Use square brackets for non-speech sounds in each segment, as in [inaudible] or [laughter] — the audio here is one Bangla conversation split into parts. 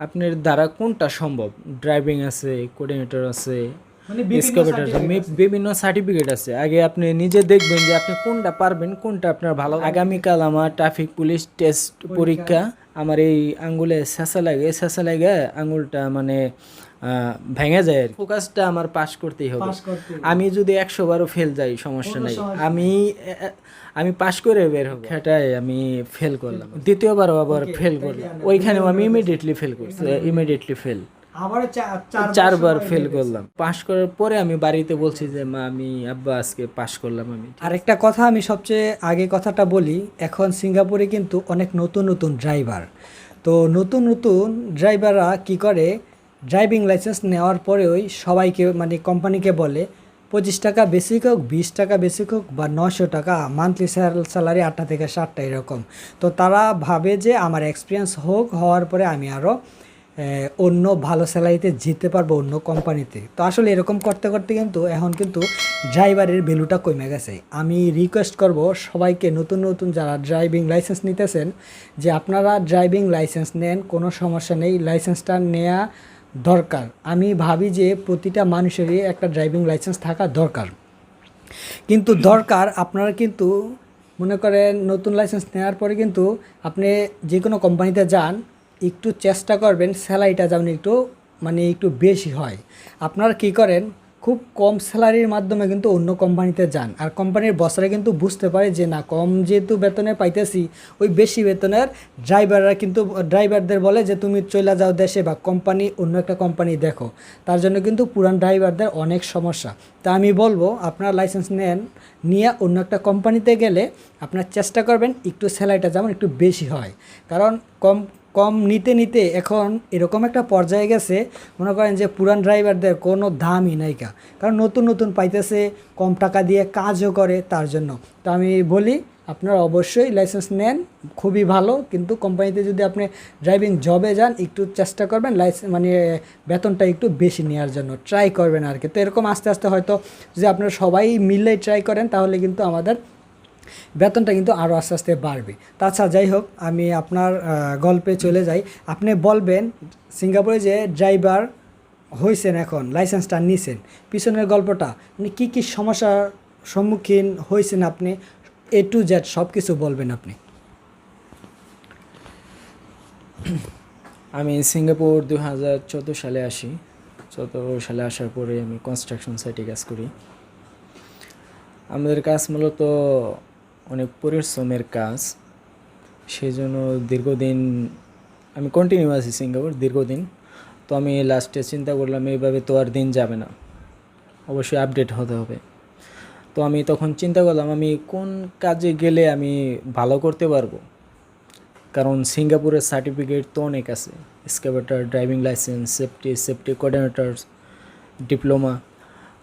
আপনার দ্বারা কোনটা সম্ভব? ড্রাইভিং আছে কোঅর্ডিনেটর আছে মানে বিভিন্ন আছে বিভিন্ন সার্টিফিকেট আছে। আগে আপনি নিজে দেখবেন যে আপনি কোনটা পারবেন কোনটা আপনার ভালো আগামীকাল আমার ট্রাফিক পুলিশ টেস্ট পরীক্ষা। আমার এই আঙ্গুলে শেষা লাগে শেষা লাগে আঙ্গুলটা মানে ভেঙে যায় আর ফোকাসটা আমার পাস করতেই হবে। পাস করতে হবে। আমি যদি একশো বারও ফেল যাই সমস্যা নাই। আমি আমি পাস করে বের হব। সেটাই আমি ফেল করলাম। দ্বিতীয়বারও আবার ফেল করলাম ওইখানেও আমি ইমিডিয়েটলি ফেল করছি ইমিডিয়েটলি ফেল আবার চারবার ফেল করলাম। পাস করার পরে আমি বাড়িতে বলছি যে মা আমি আব্বা আজকে পাস করলাম আমি। আরেকটা কথা আমি সবচেয়ে আগে কথাটা বলি এখন সিঙ্গাপুরে কিন্তু অনেক নতুন নতুন ড্রাইভার তো নতুন নতুন ড্রাইভাররা কি করে ড্রাইভিং লাইসেন্স নেওয়ার পরেই সবাইকে মানে কোম্পানিকে বলে, পঁচিশ টাকা বেশি হোক, বিশ টাকা বেশি হোক বা নশো টাকা মান্থলি স্যালারি আটটা থেকে সাতটা এরকম। তো তারা ভাবে যে আমার এক্সপিরিয়েন্স হোক, হওয়ার পরে আমি আরও অন্য ভালো স্যালারিতে যেতে পারব অন্য কোম্পানিতে। তো আসলে এরকম করতে করতে কিন্তু এখন কিন্তু ড্রাইভারের ভ্যালুটা কমে গেছে। আমি রিকোয়েস্ট করব সবাইকে, নতুন নতুন যারা ড্রাইভিং লাইসেন্স নিতেছেন, যে আপনারা ড্রাইভিং লাইসেন্স নেন, কোনো সমস্যা নেই, লাইসেন্সটা নেওয়া দরকার। আমি ভাবি যে প্রতিটা মানুষেরই একটা ড্রাইভিং লাইসেন্স থাকা দরকার। কিন্তু দরকার আপনারা কিন্তু মনে করেন নতুন লাইসেন্স নেওয়ার পরে কিন্তু আপনি যে কোনো কোম্পানিতে যান, একটু চেষ্টা করবেন স্যালারিটা যেমন একটু মানে একটু বেশি হয়। আপনারা কি করেন খুব কম স্যালারির মাধ্যমে কিন্তু অন্য কোম্পানিতে যান। আর কোম্পানির বসরা কিন্তু বুঝতে পারে যে, না, কম যেহেতু বেতনে পাইতেছি, ওই বেশি বেতনের ড্রাইভাররা কিন্তু ড্রাইভারদের বলে যে, তুমি চলে যাও দেশে বা কোম্পানি, অন্য একটা কোম্পানি দেখো। তার জন্য কিন্তু পুরান ড্রাইভারদের অনেক সমস্যা। তা আমি বলব, আপনারা লাইসেন্স নেন, নিয়ে অন্য একটা কোম্পানিতে গেলে আপনার চেষ্টা করবেন একটু স্যালারিটা যেমন একটু বেশি হয়। কারণ কম কম নিতে নিতে এখন এরকম একটা পর্যায়ে গেছে, মনে করেন যে পুরান ড্রাইভারদের কোনো দামই নাই কা। কারণ নতুন নতুন পাইতেছে, কম টাকা দিয়ে কাজও করে তার জন্য। তো আমি বলি, আপনারা অবশ্যই লাইসেন্স নেন, খুবই ভালো, কিন্তু কোম্পানিতে যদি আপনি ড্রাইভিং জবে যান, একটু চেষ্টা করবেন লাইসেন্স মানে বেতনটা একটু বেশি নেওয়ার জন্য, ট্রাই করবেন আর কি। তো এরকম আস্তে আস্তে হয়তো যদি আপনারা সবাই মিললেই ট্রাই করেন, তাহলে কিন্তু আমাদের বেতনটা কিন্তু আরও আস্তে আস্তে বাড়বে। তাছাড়া যাই হোক, আমি আপনার গল্পে চলে যাই। আপনি বলবেন সিঙ্গাপুরে যে ড্রাইভার হয়েছেন এখন, লাইসেন্সটা নিছেন, পিছনের গল্পটা মানে কী কী সমস্যার সম্মুখীন হয়েছেন আপনি? এ টু জেড সব কিছু বলবেন আপনি। আমি সিঙ্গাপুর দু হাজার চোদ্দ সালে আসি। চোদ্দ সালে আসার পরে আমি কনস্ট্রাকশন সাইটে কাজ করি। আমাদের কাজ মূলত অনেক পরিশ্রমের কাজ সেই জন্য দীর্ঘদিন আমি কন্টিনিউ আছি সিঙ্গাপুর দীর্ঘদিন। তো আমি লাস্টে চিন্তা করলাম, এইভাবে তো আর দিন যাবে না। অবশ্যই আপডেট হতে হবে। তো আমি তখন চিন্তা করলাম, আমি কোন কাজে গেলে আমি ভালো করতে পারব? কারণ সিঙ্গাপুরের সার্টিফিকেট তো অনেক আছে। Excavator driving licence safety safety coordinator diploma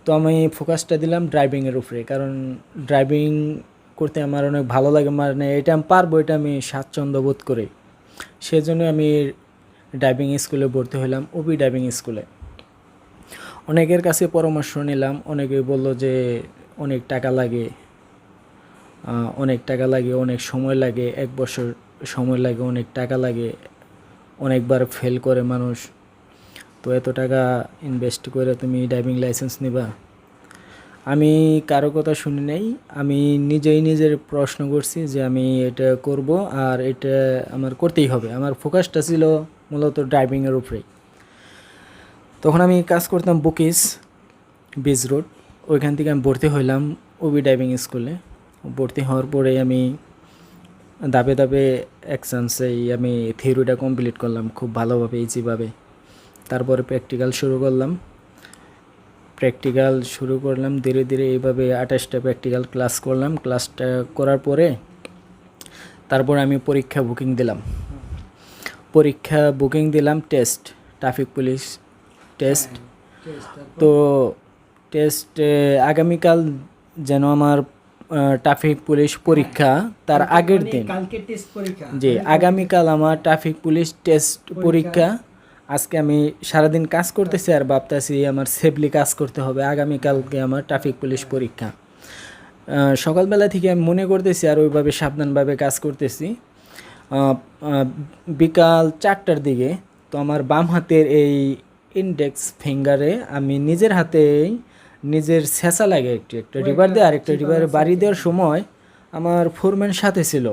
তো আমি ফোকাসটা দিলাম ড্রাইভিংয়ের উপরে। কারণ ড্রাইভিং করতে আমার অনেক ভালো লাগে মানে এটা আমি পারব, এটা আমি স্বাচ্ছন্দ্য বোধ করি। সেজন্য আমি ড্রাইভিং স্কুলে ভর্তি হলাম ওবি ড্রাইভিং স্কুলে অনেকের কাছে পরামর্শ নিলাম, অনেকে বলল যে অনেক টাকা লাগে অনেক টাকা লাগে, অনেক সময় লাগে, এক বছর সময় লাগে, অনেক টাকা লাগে, অনেকবার ফেল করে মানুষ। তো এত টাকা ইনভেস্ট করে তুমি ড্রাইভিং লাইসেন্স নিবা? আমি কারও কথা শুনি নাই। আমি নিজেই নিজের প্রশ্ন করছি যে আমি এটা করব আর এটা আমার করতেই হবে। আমার ফোকাসটা ছিল মূলত ড্রাইভিংয়ের উপরেই তখন আমি কাজ করতাম বুকিস বিজ রোড ওইখান থেকে আমি ভর্তি হইলাম ওবি ড্রাইভিং স্কুলে ভর্তি হওয়ার পরে আমি ধাপে ধাপে এক চান্সেই আমি থিওরিটা কমপ্লিট করলাম খুব ভালোভাবে ইজিভাবে তারপরে প্র্যাকটিক্যাল শুরু করলাম। প্র্যাকটিক্যাল শুরু করলাম ধীরে ধীরে এইভাবে আঠাশটা প্র্যাকটিক্যাল ক্লাস করলাম। ক্লাসটা করার পরে তারপর আমি পরীক্ষা বুকিং দিলাম। পরীক্ষা বুকিং দিলাম টেস্ট ট্রাফিক পুলিশ টেস্ট তো টেস্ট আগামীকাল যেন আমার ট্রাফিক পুলিশ পরীক্ষা তার আগের দিন। কালকে জি আগামীকাল আমার ট্রাফিক পুলিশ টেস্ট পরীক্ষা আজকে আমি সারাদিন কাজ করতেছি আর ভাবতেছি আমার সেফলি কাজ করতে হবে। আগামীকালকে আমার ট্রাফিক পুলিশ পরীক্ষা। সকালবেলা থেকে আমি মনে করতেছি আর ওইভাবে সাবধানভাবে কাজ করতেছি। বিকাল চারটার দিকে তো আমার বাম হাতের এই ইন্ডেক্স ফিঙ্গারে আমি নিজের হাতেই নিজের ছেঁচা লাগে একটু একটা রিবার দিয়ে আরেকটা রিবারে বাড়ি দেওয়ার সময় আমার ফোরম্যান সাথে ছিল।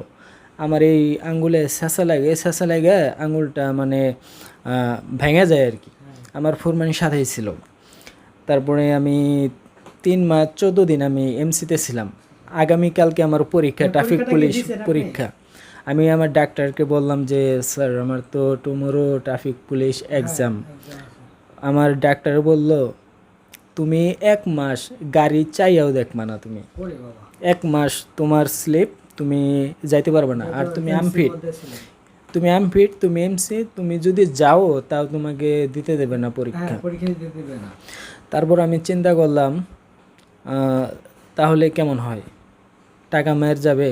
আমার এই আঙ্গুলে ছেঁচা লাগে ছেঁচা লাগে আঙ্গুলটা মানে ভেঙে যায় আর কি। আমার ফোরম্যান সাথেই ছিল। তারপরে আমি তিন মাস চোদ্দ দিন আমি এমসিতে ছিলাম। আগামীকালকে আমার পরীক্ষা ট্রাফিক পুলিশ পরীক্ষা। আমি আমার ডাক্তারকে বললাম যে স্যার আমার তো টুমোরো ট্রাফিক পুলিশ এক্সাম আমার ডাক্তার বলল তুমি এক মাস গাড়ি চাইয়াও দেখবা না তুমি। এক মাস তোমার স্লিপ তুমি যাইতে পারবে না। আর তুমি আনফিট তুমি আনফিট তুমি এমসি তুমি যদি যাও তাও তোমাকে দিতে দেবে না পরীক্ষা। হ্যাঁ পরীক্ষা দিতে দেবে না। তারপর আমি চিন্তা করলাম তাহলে কেমন হয়? টাকা মায়ের যাবে।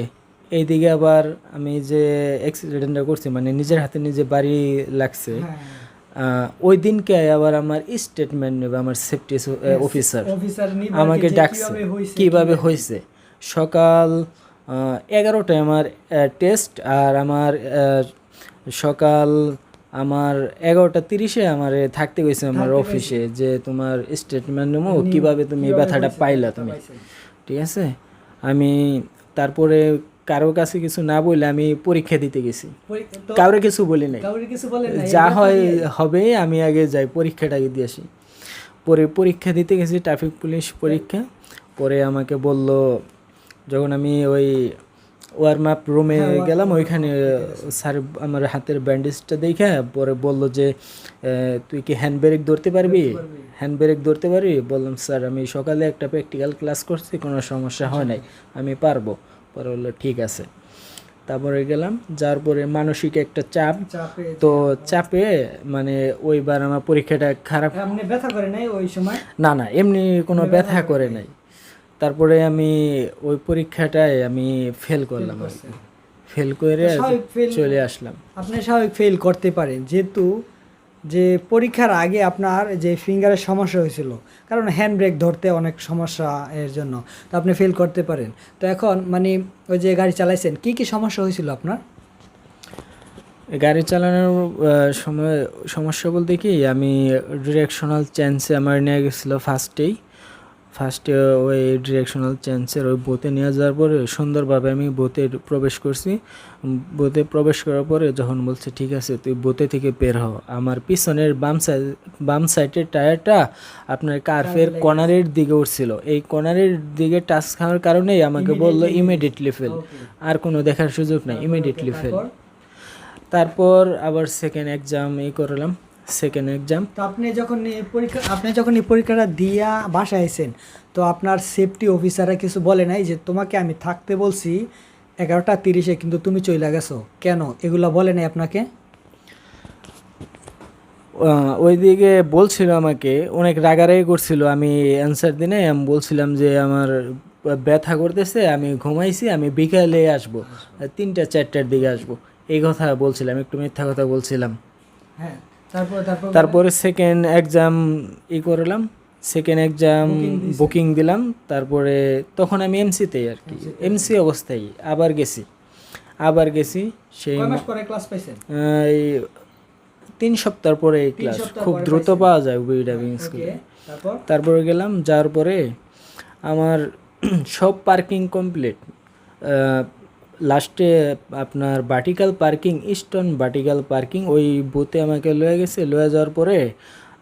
এইদিকে আবার আমি যে অ্যাক্সিডেন্টটা করছি মানে নিজের হাতে নিজে বাড়ি লাগছে হ্যাঁ। ওই দিনকে আবার আমার স্টেটমেন্ট নেবে আমার সেফটি অফিসার আমাকে ডাকছে কীভাবে হয়েছে সকাল এগারোটায় আমার টেস্ট আর আমার সকাল আমার এগারোটা তিরিশে আমার থাকতে গেছে আমার অফিসে যে তোমার স্টেটমেন্ট নেব কীভাবে তুমি এই ব্যথাটা পাইলা তুমি? ঠিক আছে? আমি তারপরে কারও কাছে কিছু না বলে আমি পরীক্ষা দিতে গেছি। কাউরে কিছু বলি নাই। যা হয় হবে আমি আগে যাই পরীক্ষাটা আগে দিয়ে আসি। পরে পরীক্ষা দিতে গেছি ট্রাফিক পুলিশ পরীক্ষা। পরে আমাকে বলল যখন আমি ওই ওয়ার্ম আপ রুমে গেলাম ওইখানে স্যার আমার হাতের ব্যান্ডেজটা দেখে পরে বলল যে তুই কি হ্যান্ড ব্রেক ধরতে পারবি? হ্যান্ড ব্রেক ধরতে পারবি? বললাম স্যার আমি সকালে একটা প্র্যাকটিক্যাল ক্লাস করছি কোনো সমস্যা হয় নাই আমি পারব। পরে বলল ঠিক আছে। তারপরে গেলাম যার পরে মানসিক একটা চাপ। তো চাপে মানে ওইবার আমার পরীক্ষাটা খারাপ ব্যথা করে নাই ওই সময়? না না এমনি কোনো ব্যথা করে নাই। তারপরে আমি ওই পরীক্ষাটায় আমি ফেল করলাম আর কি। ফেল করে চলে আসলাম। আপনি স্বাভাবিক ফেল করতে পারেন। যেহেতু যে পরীক্ষার আগে আপনার যে ফিঙ্গারের সমস্যা হয়েছিল কারণ হ্যান্ড ব্রেক ধরতে অনেক সমস্যা এর জন্য তো আপনি ফেল করতে পারেন। তো এখন মানে ওই যে গাড়ি চালাইছেন কি কি সমস্যা হয়েছিল আপনার? গাড়ি চালানোর সময় সমস্যা বলতে কি আমি ডিরেকশনাল চেঞ্জে আমার নিয়ে গেছিল ফার্স্টেই ফার্স্টে ওই ডিরেকশনাল চেঞ্জের ওই বোতে নিয়ে যাওয়ার পরে সুন্দরভাবে আমি বোতে প্রবেশ করছি। বোতে প্রবেশ করার পরে যখন বলছে ঠিক আছে তুই বোতে থেকে বের হ। আমার পিছনের বাম সাইড বাম সাইডের টায়ারটা আপনার কার্ফের কর্নারের দিকে উঠছিল। এই কর্নারের দিকে টাচ খাওয়ার কারণেই আমাকে বলল ইমিডিয়েটলি ফেল আর কোনো দেখার সুযোগ নাই। ইমিডিয়েটলি ফেল তারপর? আবার সেকেন্ড এক্সাম এই করলাম। সেকেন্ড এক্সাম তো আপনি যখন এই পরীক্ষা আপনি যখন এই পরীক্ষাটা দিয়া বাসায় আইছেন তো আপনার সেফটি অফিসাররা কিছু বলে নাই যে তোমাকে আমি থাকতে বলছি এগারোটা তিরিশে কিন্তু তুমি চলে গেছো। কেন? এগুলো বলে নাই আপনাকে? ওইদিকে বলছিল আমাকে অনেক রাগারাগি করছিল। আমি অ্যান্সার দিনে আমি বলছিলাম যে আমার ব্যথা করতেছে আমি ঘুমাইছি আমি বিকালে আসব তিনটা চারটার দিকে আসব। এই কথা বলছিলাম একটু মিথ্যা কথা বলছিলাম। হ্যাঁ। তারপর সেকেন্ড এক্সাম ই করলাম সেকেন্ড এক্সাম বুকিং দিলাম তারপরে তখন আমি এমসিতেই আর কি। এমসি অবস্থায় আবার গেছি। আবার গেছি সেই তিন সপ্তাহ পরে এই ক্লাস খুব দ্রুত পাওয়া যায় উবি ড্রাইভিং স্কুলে তারপরে? গেলাম যাওয়ার পরে আমার [clears throat] সব পার্কিং কমপ্লিট লাস্টে আপনার vertical parking eastern vertical parking ওই বুথে আমাকে লয়ে গেছে। লয়ে যাওয়ার পরে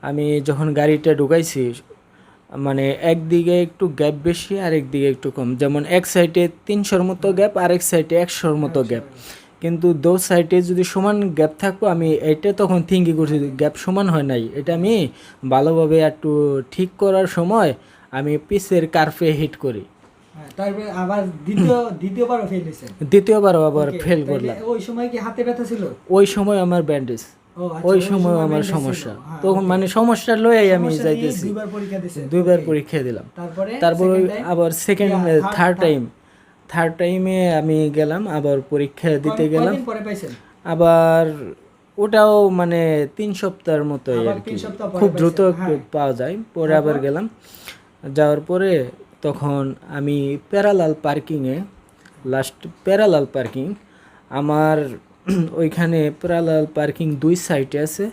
আমি যখন গাড়িটা ঢুকাইছি মানে একদিকে একটু গ্যাপ বেশি আর একদিকে একটু কম। যেমন এক সাইডে তিনশোর মতো গ্যাপ আর এক সাইডে একশোর মতো গ্যাপ কিন্তু দো সাইডে যদি সমান গ্যাপ থাকব আমি এটা তখন থিঙ্কি করছি গ্যাপ সমান হয় নাই। এটা আমি ভালোভাবে একটু ঠিক করার সময় আমি পিসের কার্ফে হিট করি। তারপরে আবার দ্বিতীয় [clears throat] দ্বিতীয়বারও ফেল হয়েছে। দ্বিতীয়বারও আবার ফেল করলাম। ওই সময় কি হাতে ব্যথা ছিল? ওই সময় আমার ব্যান্ডেজ। আচ্ছা, ওই সময় আমার সমস্যা। হ্যাঁ, তখন মানে সমস্যা লয়েই আমি যাইতেছি। দুইবার পরীক্ষা দিছে দুইবার পরীক্ষা দিলাম। তারপরে তারপর আবার সেকেন্ড থার্ড টাইম থার্ড টাইমে আমি গেলাম আবার পরীক্ষা দিতে গেলাম। আবার ওটাও মানে তিন সপ্তাহের মতোই আবার আর কি। খুব দ্রুত হ্যাঁ। পাওয়া যায়। পরে আবার গেলাম। যাওয়ার পরে তখন আমি প্যারালাল পার্কিংয়ে লাস্ট প্যারালাল পার্কিং আমার [clears throat] ওইখানে প্যারালাল পার্কিং দুই সাইডে আছে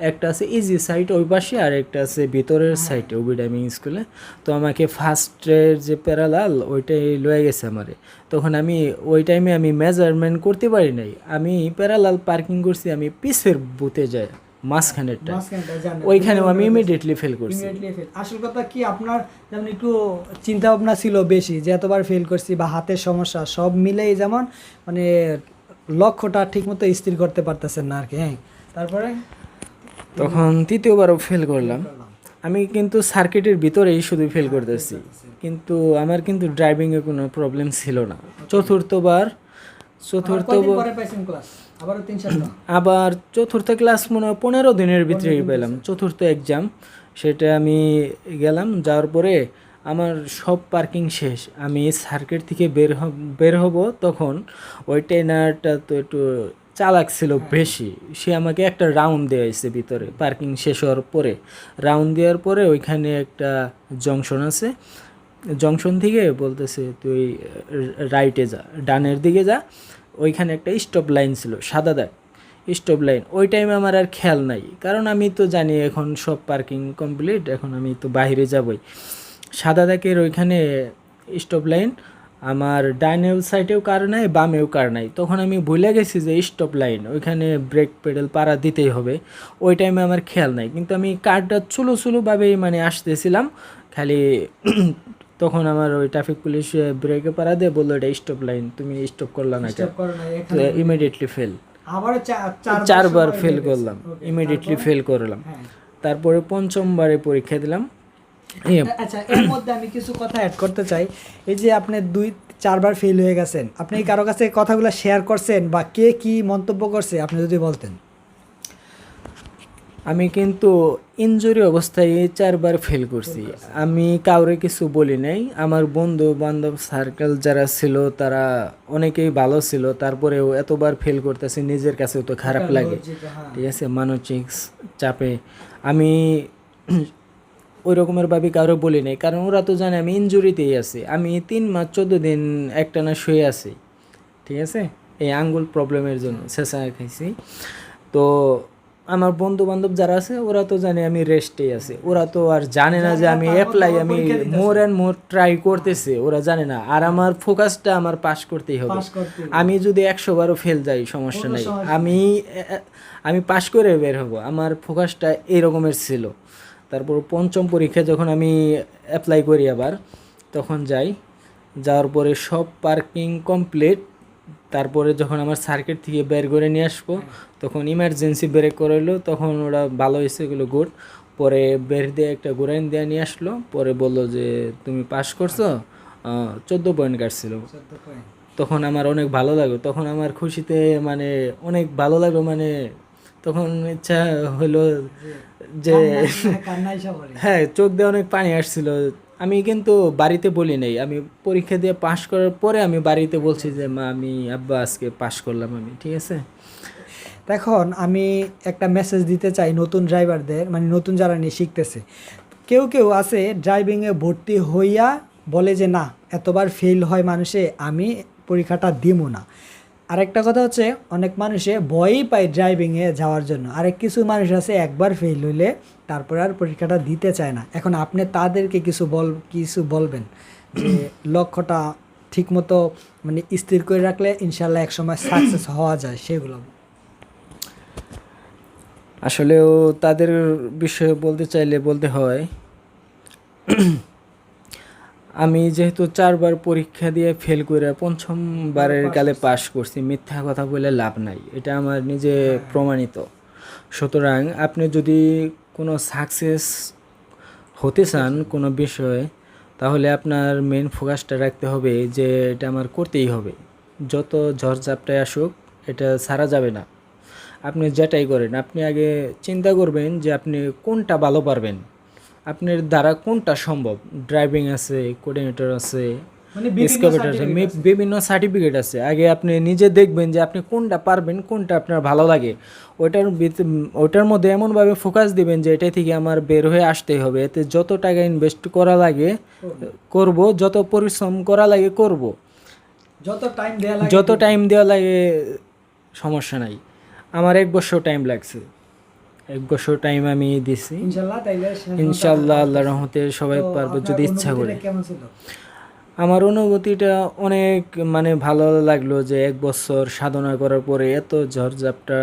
একটা আছে ইজি সাইট ওই পাশে আর একটা আছে ভিতরের সাইটে ওবি ড্রাইভিং স্কুলে তো আমাকে ফার্স্টের যে প্যারালাল ওইটাই লয়ে গেছে আমারে। তখন আমি ওই টাইমে আমি মেজারমেন্ট করতে পারি নাই। আমি প্যারালাল পার্কিং করছি আমি পিসের বুথে যাই। মাঝখানেরটা। ওইখানেও আমি ইমিডিয়েটলি ফেল করছি। আসল কথা কি আপনার যেমন একটু চিন্তা ভাবনা ছিল বেশি যে এতবার ফেল করছি বা হাতের সমস্যা সব মিলেই যেমন মানে লক্ষ্যটা ঠিকমতো স্থির করতে পারতেছেন না আর কি হ্যাঁ। তারপরে? তখন তৃতীয়বারও ফেল করলাম। আমি কিন্তু সার্কিটের ভিতরেই শুধু ফেল করতেছি। কিন্তু আমার কিন্তু ড্রাইভিংয়ে কোনো প্রবলেম ছিল না। চতুর্থবার চতুর্থ আবার চতুর্থ ক্লাস মনে হয় পনেরো দিনের ভিতরে পেলাম। চতুর্থ এক্সাম সেটা আমি গেলাম যাওয়ার পরে আমার সব পার্কিং শেষ। আমি সার্কিট থেকে বের হব বের হব তখন ওই ট্রেনারটা তো একটু চালাক ছিল বেশি। সে আমাকে একটা রাউন্ড দেওয়াইছে ভিতরে। পার্কিং শেষ হওয়ার পরে। রাউন্ড দেওয়ার পরে ওইখানে একটা জংশন আছে। জংশন থেকে বলতেছে, তুই রাইটে যা, ডানের দিকে যা। ওইখানে একটা স্টপ লাইন ছিল, সাদা দাগ। স্টপ লাইন ওই টাইমে আমার আর খেয়াল নাই। কারণ আমি তো জানি এখন সব পার্কিং কমপ্লিট এখন আমি তো বাইরে যাবই। সাদা দাগের ওইখানে স্টপ লাইন আমার ডাইনের সাইডেও কার নাই, বামেও কার নাই। তখন আমি ভুলে গেছি যে স্টপ লাইন ওইখানে ব্রেক পেডেল পাড়া দিতেই হবে। ওই টাইমে আমার খেয়াল নাই। কিন্তু আমি কারটা চুলো চুলোভাবেই মানে আসতেছিলাম। খালি তখন আমার ওই ট্রাফিক পুলিশ ব্রেকে পাড়া দিয়ে বলল এটা স্টপ লাইন তুমি স্টপ করলা না ইমিডিয়েটলি ফেল চারবার ফেল করলাম ইমিডিয়েটলি ফেল করলাম। তারপরে পঞ্চমবারে পরীক্ষা দিলাম। আচ্ছা এর মধ্যে আমি কিছু কথা অ্যাড করতে চাই। এই যে আপনি দুই চারবার ফেল হয়ে গেছেন আপনি কারও কাছে কথাগুলো শেয়ার করছেন বা কে কি মন্তব্য করছে আপনি যদি বলতেন। আমি কিন্তু ইনজুরি অবস্থায় চারবার ফেল করছি। আমি কাউরে কিছু বলি নাই। আমার বন্ধু বান্ধব সার্কেল যারা ছিল তারা অনেকেই ভালো ছিল। তারপরেও এতবার ফেল করতেছি নিজের কাছেও তো খারাপ লাগে। ঠিক আছে? মানসিক চাপে। আমি ওই রকমের ভাবে কারও বলি নাই। কারণ ওরা তো জানে আমি ইনজুরিতেই আছি। আমি তিন মাস চোদ্দ দিন একটানা শুয়ে আছি। ঠিক আছে? এই আঙ্গুল প্রবলেমের জন্য। শেষা খাইছি। তো আমার বন্ধু বান্ধব যারা আছে ওরা তো জানে আমি রেস্টেই আছে। ওরা তো আর জানে না যে আমি অ্যাপ্লাই আমি মোর অ্যান্ড মোর ট্রাই করতেছে ওরা জানে না। আর আমার ফোকাসটা আমার পাস করতেই হবে। আমি যদি একশো বারও ফেল যাই সমস্যা নাই। আমি আমি পাশ করে বের হব। আমার ফোকাসটা এই রকমের ছিল। তারপর পঞ্চম পরীক্ষা যখন আমি অ্যাপ্লাই করি আবার তখন যাই। যাওয়ার পরে সব পার্কিং কমপ্লিট তারপরে যখন আমার সার্কিট থেকে বের করে নিয়ে আসব তখন ইমার্জেন্সি ব্রেক করাইলো তখন ওরা ভালো হয়েছে এগুলো গুড পরে বের দিয়ে একটা গোরাইন দিয়ে নিয়ে আসলো পরে বলল যে তুমি পাস করছ? চোদ্দ পয়েন্ট কাটছিল। তখন আমার অনেক ভালো লাগল তখন আমার খুশিতে মানে অনেক ভালো লাগল মানে তখন ইচ্ছা হলো যে। হ্যাঁ চোখ দিয়ে অনেক পানি আসছিল আমি কিন্তু বাড়িতে বলি নাই। আমি পরীক্ষা দিয়ে পাশ করার পরে আমি বাড়িতে বলছি যে, মা, আমি আব্বা আজকে পাশ করলাম আমি। ঠিক আছে? এখন আমি একটা মেসেজ দিতে চাই নতুন ড্রাইভারদের মানে নতুন যারা নিয়ে শিখতেছে। কেউ কেউ আছে ড্রাইভিংয়ে ভর্তি হইয়া বলে যে, না, এতবার ফেল হয় মানুষে, আমি পরীক্ষাটা দিব না। আরেকটা কথা হচ্ছে অনেক মানুষে ভয়ই পায় ড্রাইভিংয়ে যাওয়ার জন্য। আরেক কিছু মানুষ আছে একবার ফেল হইলে তারপরে আর পরীক্ষাটা দিতে চায় না। এখন আপনি তাদেরকে কিছু বল কিছু বলবেন যে [clears throat] লক্ষ্যটা ঠিকমতো মানে স্থির করে রাখলে ইনশাল্লাহ একসময় সাকসেস হওয়া যায় সেগুলো। আসলেও তাদের বিষয়ে বলতে চাইলে বলতে হয় আমি যেহেতু চারবার পরীক্ষা দিয়ে ফেল করে পঞ্চমবারের কালে পাশ করছি মিথ্যা কথা বলে লাভ নাই। এটা আমার নিজে প্রমাণিত। সুতরাং আপনি যদি কোনো সাকসেস হতে চান কোনো বিষয়ে তাহলে আপনার মেন ফোকাসটা রাখতে হবে যে এটা আমার করতেই হবে। যত ঝড়ঝাপটায় আসুক এটা ছাড়া যাবে না। আপনি যেটাই করেন আপনি আগে চিন্তা করবেন যে আপনি কোনটা ভালো পারবেন। আপনার দ্বারা কোনটা সম্ভব? ড্রাইভিং আছে কোঅর্ডিনেটর আছে মানে বিভিন্ন আছে বিভিন্ন সার্টিফিকেট আছে। আগে আপনি নিজে দেখবেন যে আপনি কোনটা পারবেন কোনটা আপনার ভালো লাগে। ওইটার ওইটার মধ্যে এমনভাবে ফোকাস দিবেন যে এটা থেকে আমার বের হয়ে আসতেই হবে। এতে যত টাকা ইনভেস্ট করা লাগে করব যত পরিশ্রম করা লাগে করব। যত টাইম দেওয়া লাগে যত টাইম দেওয়া লাগে সমস্যা নাই। আমার এক বছর টাইম লাগছে। এক বছর টাইম আমি দিছি। ইনশাল্লাহ আল্লাহ রহমতে সবাই পারব যদি ইচ্ছা করে। আমার অনুভূতিটা অনেক মানে ভালো লাগল যে এক বছর সাধনা করার পরে এত ঝড়ঝাপটা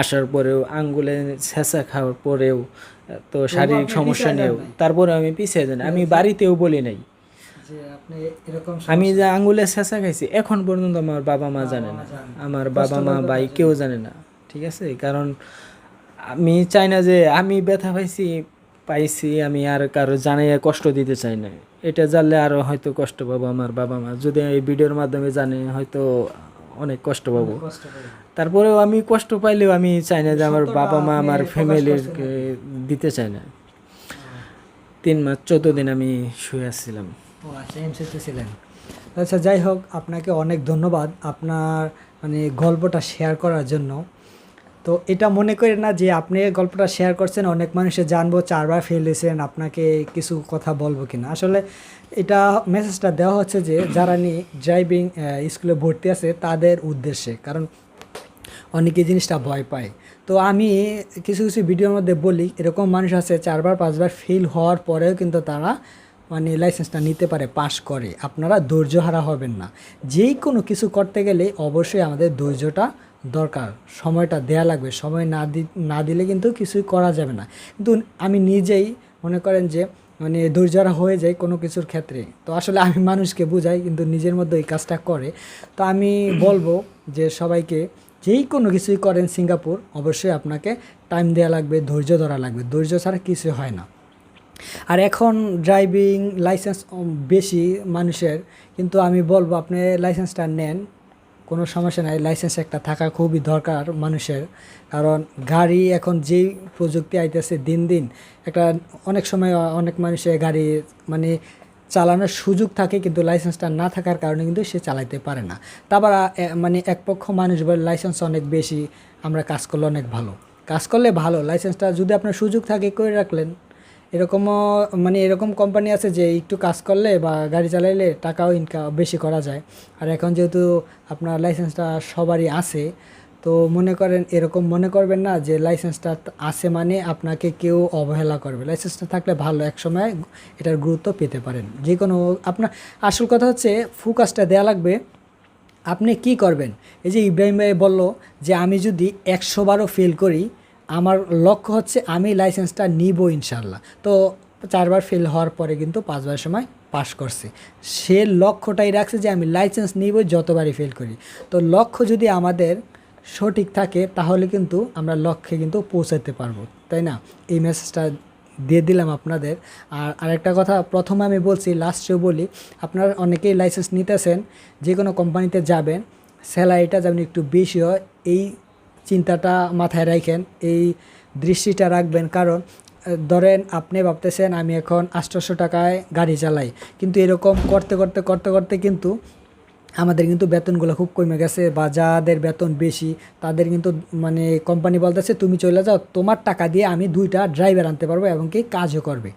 আসার পরেও আঙ্গুলে ছেঁচা খাওয়ার পরেও তো শারীরিক সমস্যা নিয়েও। তারপরে আমি পিছিয়ে যাই আমি বাড়িতেও বলি নাই। আমি যে আঙ্গুলে ছেঁচা খাইছি এখন পর্যন্ত আমার বাবা মা জানে না। আমার বাবা মা ভাই কেউ জানে না। ঠিক আছে? কারণ আমি চাই না যে আমি ব্যথা পাইছি পাইছি আমি আর কারও জানাইয়া কষ্ট দিতে চাই না এটা জানলে আরও হয়তো কষ্ট পাবো আমার বাবা মা। যদি এই ভিডিওর মাধ্যমে জানে হয়তো অনেক কষ্ট পাবো। তারপরেও আমি কষ্ট পাইলেও আমি চাই না যে আমার বাবা মা আমার ফ্যামিলির দিতে চাই না। তিন মাস চোদ্দ দিন আমি শুয়ে আসছিলাম। ও আচ্ছা এমসিতে ছিলেন। আচ্ছা যাই হোক আপনাকে অনেক ধন্যবাদ। আপনার মানে গল্পটা শেয়ার করার জন্য। তো এটা মনে করেন না যে আপনি গল্পটা শেয়ার করছেন, অনেক মানুষে জানব, চারবার ফেল দিয়েছেন আপনাকে কিছু কথা বলব কিনা। আসলে এটা মেসেজটা দেওয়া হচ্ছে যে যারা নিয়ে ড্রাইভিং স্কুলে ভর্তি আছে তাদের উদ্দেশ্যে, কারণ অনেকে জিনিসটা ভয় পায়। তো আমি কিছু কিছু ভিডিওর মধ্যে বলি, এরকম মানুষ আছে চারবার, পাঁচবার ফেল হওয়ার পরেও কিন্তু তারা মানে লাইসেন্সটা নিতে পারে পাশ করে। আপনারা ধৈর্য হারা হবেন না। যেই কোনো কিছু করতে গেলে অবশ্যই আমাদের ধৈর্যটা দরকার। সময়টা দেয়া লাগবে। সময় না দি, না দিলে কিন্তু কিছুই করা যাবে না। কিন্তু আমি নিজেই মনে করেন যে মানে ধৈর্যরা হয়ে যায় কোনো কিছুর ক্ষেত্রে। তো আসলে আমি মানুষকে বুঝাই, কিন্তু নিজের মধ্যে এই কাজটা করে। তো আমি বলব যে সবাইকে, যেই কোনো কিছুই করেন সিঙ্গাপুর, অবশ্যই আপনাকে টাইম দেওয়া লাগবে, ধৈর্য ধরা লাগবে। ধৈর্য ছাড়া কিছু হয় না। আর এখন ড্রাইভিং লাইসেন্স বেশি মানুষের। কিন্তু আমি বলব, আপনি লাইসেন্সটা নেন। কোনো সমস্যা নাই লাইসেন্স একটা থাকা খুবই দরকার মানুষের। কারণ গাড়ি এখন যেই প্রযুক্তি আইতেছে দিন দিন, একটা অনেক সময় অনেক মানুষের গাড়ি মানে চালানোর সুযোগ থাকে কিন্তু লাইসেন্সটা না থাকার কারণে কিন্তু সে চালাইতে পারে না। তারপর মানে এক পক্ষ মানুষ বলে লাইসেন্স অনেক বেশি, আমরা কাজ করলে অনেক ভালো। কাজ করলে ভালো লাইসেন্সটা যদি আপনার সুযোগ থাকে, করে রাখলেন। এরকমও মানে এরকম কোম্পানি আছে যে একটু কাজ করলে বা গাড়ি চালাইলে টাকাও ইনকাম বেশি করা যায়। আর এখন যেহেতু আপনার লাইসেন্সটা সবারই আছে, তো মনে করেন এরকম মনে করবেন না যে লাইসেন্সটা আছে মানে আপনাকে কেউ অবহেলা করবে। লাইসেন্সটা থাকলে ভালো, এক সময় এটার গুরুত্ব পেতে পারেন। যে কোনো আপনার, আসল কথা হচ্ছে ফোকাসটা দেওয়া লাগবে, আপনি কি করবেন? এই যে ইব্রাহিম ভাই বলল যে আমি যদি একশো বারও ফেল করি আমার লক্ষ্য হচ্ছে আমি লাইসেন্সটা নিব ইনশাল্লাহ। তো চারবার ফেল হওয়ার পরে কিন্তু পাঁচবার সময় পাস করছে। সে লক্ষ্যটাই রাখছে যে আমি লাইসেন্স নিব যতবারই ফেল করি। তো লক্ষ্য যদি আমাদের সঠিক থাকে, তাহলে কিন্তু আমরা লক্ষ্যে কিন্তু পৌঁছাতে পারব, তাই না? এই মেসেজটা দিয়ে দিলাম আপনাদের। আর আরেকটা কথা, প্রথমে আমি বলছি লাস্টেও বলি, আপনারা অনেকেই লাইসেন্স নিতেছেন যে কোনো কোম্পানিতে যাবেন, স্যালারিটা যেমন একটু বেশি হয়, এই চিন্তাটা মাথায় রাখেন, এই দৃষ্টিটা রাখবেন। কারণ ধরেন আপনি ভাবতেছেন, আমি এখন আটশোশো টাকায় গাড়ি চালাই। কিন্তু এরকম করতে করতে করতে করতে কিন্তু আমাদের কিন্তু বেতনগুলো খুব কমে গেছে বা যাদের বেতন বেশি, তাদের কিন্তু মানে কোম্পানি বলতেছে, তুমি চলে যাও, তোমার টাকা দিয়ে আমি দুইটা ড্রাইভার আনতে পারব এবং কি কাজও করবে।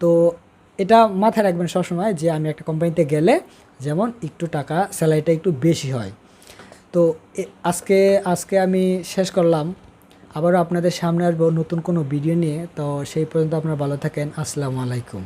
তো এটা মাথায় রাখবেন সবসময় যে, আমি একটা কোম্পানিতে গেলে যেমন একটু টাকা স্যালারিটা একটু বেশি হয়। তো আজকে আজকে আমি শেষ করলাম। আবারও আপনাদের সামনে আসব নতুন কোনো ভিডিও নিয়ে। তো সেই পর্যন্ত আপনারা ভালো থাকেন। আসসালামু আলাইকুম।